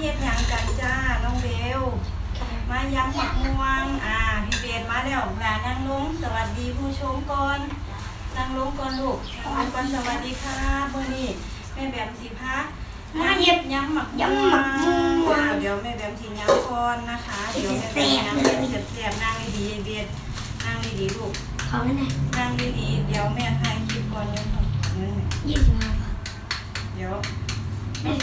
เฮ็ดหยังกันจ้า น้องเบล มายำหมักม่วง อ่า พี่เบนมาแล้วแหวนนางลุงสวัสดีผู้ชมก่อน นั่งลุงก่อนลูกนั่งลงก่สวัสดีค่ะเมื่อนี้แม่แบมสีพักมาเฮ็บยำหมักยำหมักม่วงเดี๋ยวแม่แบมสีย้ำก่อนนะคะ เดี๋ยวแม่แบมยำเสียบๆนางดีๆเบนนางดีๆลูกขอไม่ไหนนางดีๆเดี๋ยวแม่ถ่ายคลิปก่อนยกของยี่สิบห้าบาทเดี๋ยว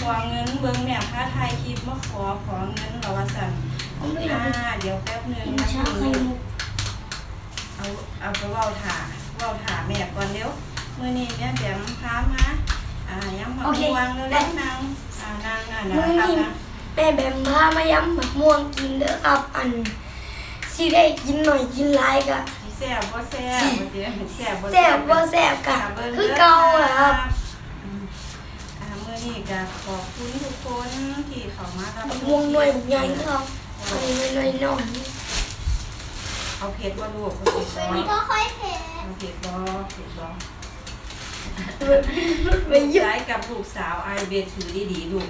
ขอเงินเบิ้งแม่ค่าถ่ายคลิปมาขอขอเงินเราว่าสั่นผมไม่อ่าได้เดี๋ยวแป๊บหนึงกินนะชาไข่มุกเอาเอาไปเว่าถาเว่าถาแม่ก่อนเร็วมื่อนี้แม่แบมพามาอ่ายังมาวางแล้วนางอ่านางอะนะครับนะแม่แบมพามาย้ำหมักม่วงกินเด้อครับอันสิได้กินหน่อยกินหลายกะแซ่บบ่แซ่บบ่เดี๋ยวแซ่บบ่แซ่บบ่แซ่บกะเบิ่งคือเก่าอะครับอืมอ่ามื่อ นี้ก็ขอบคุณทุกคนที่เข้ามารับหมักชม่วงหน่วยใหญ่ครับอันนี้หน่วยน้อยเอาเผ็ดบ่ลูกเอาเผ็ดบ่มันก็ค่อยเผ็ดเอาเผ็ดบ่เผ็ดบ่ๆไปยิบย้ายกับลูกสาวไอเบถือดีๆลูก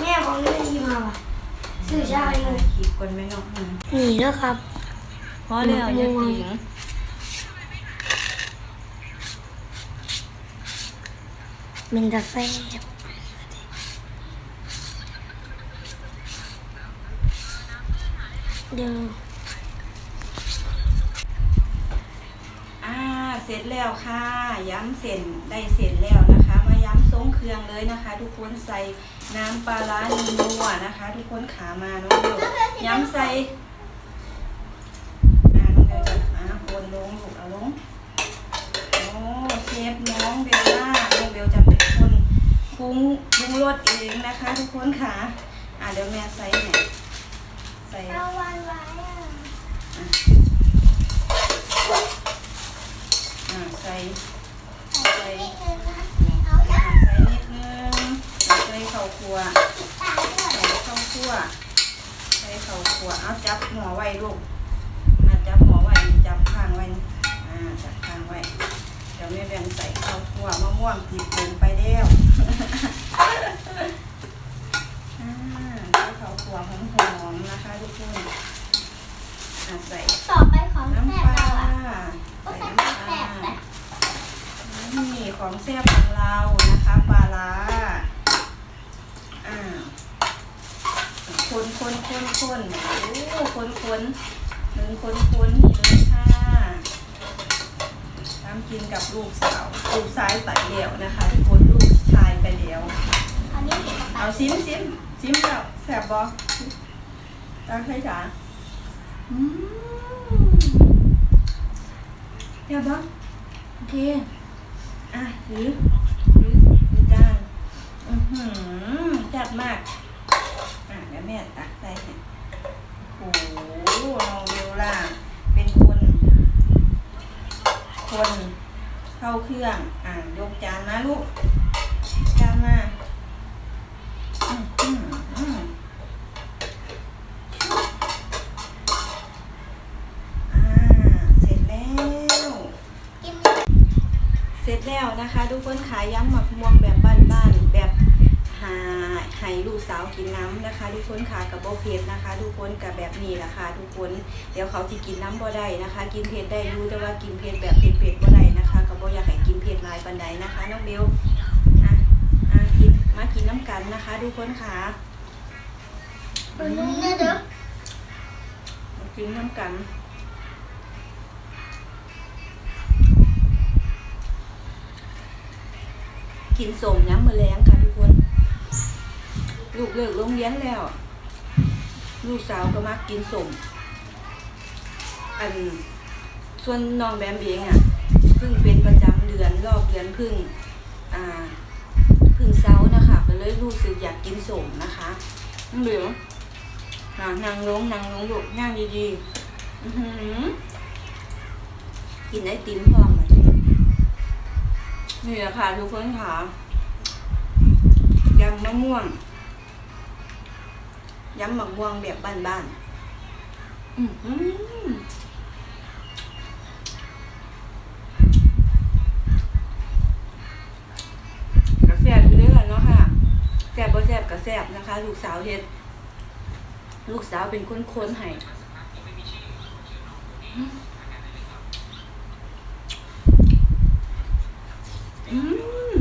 แม่ของนี่ยี่สิบห้าบาทซื้อชาไข่มุกคลิปก่อนแม่น้องอืมนี่นะครับ พอแล้วอย่าติง มันจะแซ่บเดี๋ยวอ่าเสร็จแล้วค่ะ ย้ำเส้นได้เสร็จแล้วนะคะ มาย้ำทรงเครื่องเลยนะคะ ทุกคนใส่น้ำปลาร้านัวนะคะ ทุกคนขามาน้องเดียวย้ำใส่อ่าน้องเดียวจะอ่าคนลงลูกเอาลงโอ้เชฟน้องเบลล่าน้องเบลจะเป็นคนปรุ งปรุงรสเองนะคะ ทุกคนค่ะ อ่าเดี๋ยวแม่ใส่เนี่ยใส่เอาวันไว้อะอ่าใส่ใส่นิดนึงนะเอาอ่าจ้ะใส่นิดนึงใส่ข้าวคั่วตาด้วยใส่ข้าวคั่วใส่ข้าวคั่วเอาจับหัวไว้ลูกอ่าจับหัวไว้จับข้างไว้อ่าจับข้างไว้เดี๋ยวแม่แบ่งใส่ข้าวคั่วมะม่วงติดผงไปแล้วอ่าใส่ข้าวคั่วหอม ๆนะคะทุกคนอ่าใส่ต่อไปของน้ำแม่ปลาเราอะก็ใส่ใส่น้ำปแสลาบแต่นี่ของแซ่บของเรานะคะปลาร้าอ่าคนคนคนคนโอ้คนคนหนึ่งคนคนนี่เลยค่ะทำกินกับลูกสาวลูกชายไปแล้วนะคะทุกคนลูกชายไปแล้วอันนี้ติดกับเอาซิมซิมซิมแล้วแซ่บบอ ตั้งให้จ๋าอืมแซ่บบ่โอเค อะถือถือถือจานอือหือจัดมาก อะเดี๋ยวแม่ตักใส่ให้โอ้โหน้องเวลล่าเป็นคน คนเข้าเครื่อง อะยกจานนะลูก จานมาอืมอืมอืมอ่า เสร็จแล้ว กิน เสร็จ แล้วนะคะทุกคนขายย้ำหมักม่วงแบบบ้านๆแบบหาให้ลูกสาวกินน้ำนะคะ ทุกคนขากับโบเผ็ดนะคะ ทุกคนกับแบบนี้แหละค่ะทุกคนเดี๋ยวเขาจะกินน้ำบ่ได้นะคะ กินเผ็ดได้รู้แต่ว่ากินเผ็ดแบบเผ็ดเผ็ดๆบ่ได้นะคะกับโบอยากให้กินเผ็ดหลายปันใดนะคะน้องเบลอะอะกินมากินน้ำกันนะคะ ทุกคนขาตัวนึงนะเด้อมากินน้ำกัน กินสมย้ำมือแรงค่ะทุกคน ลูกเลิกโรงเรียนแล้ว ลูกสาวก็มักกินสมอันส่วนน้องแบมเองอะเพิ่งเป็นประจำเดือนรอบเดือนเพึ่งอ่าเพึ่งเช้านะคะก็เลยรู้สึกอยากกินสมนะคะน้องเบลอ่านางลงนางลงลูกนั่งดีๆอื้อหือกินไอติมพร้อมเลย นี่แหละค่ะทุกคนค่ะยำมะม่วงยำมะม่วงแบบบ้านๆอือหือกระแซบอยู่ด้วยกันเนาะค่ะแซบบ่แซบกระแซบนะคะ ลูกสาวเฮ็ด ลูกสาวเป็นคนค้นให้อืม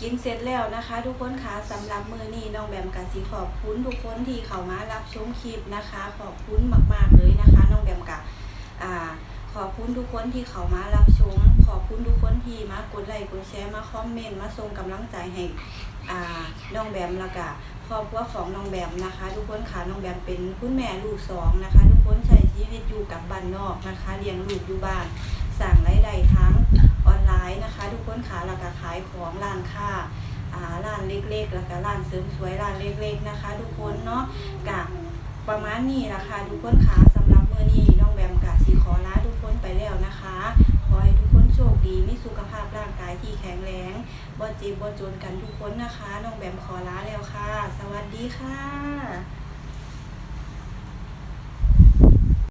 กิน เสร็จแล้วนะคะ ทุกคนคะสำหรับมือนี้น้องแบมกะสีขอบคุณทุกคนที่เข้ามารับชมคลิปนะคะ ขอบคุณมากๆเลยนะคะน้องแบมกะอ่าขอบคุณทุกคนที่เข้ามารับชม ขอบคุณทุกคนที่มากดไลค์กดแชร์มาคอมเมนต์มาส่งกำลังใจให้อ่าน้องแบมแล้วก็ครอบครัวของน้องแบมนะคะ ทุกคนค่ะน้องแบมเป็นคุณแม่ลูกสองนะคะ ทุกคนใช้ชีวิตอยู่กับบ้านนอกนะคะเลี้ยงลูกอยู่บ้านสั่งรายได้ทั้ง ออนะคะ ทุกคนค่ะแล้วก็ขายของร้านค้าอ่าร้านเล็กๆ แล้วก็ร้านเสริมสวยร้านเล็ก ๆนะคะ ทุกคนเนาะกะประมาณนี้ละคะทุกคนค่ะสำหรับเมื้อนี้น้องแบมกะสีขอลาทุกคนไปแล้วนะคะ ขอให้ทุกคนโชคดีมีสุขภาพร่างกายที่แข็งแรงบ่เจ็บบ่จนกันทุกคนนะคะ น้องแบมขอลาแล้วค่ะ สวัสดีค่ะ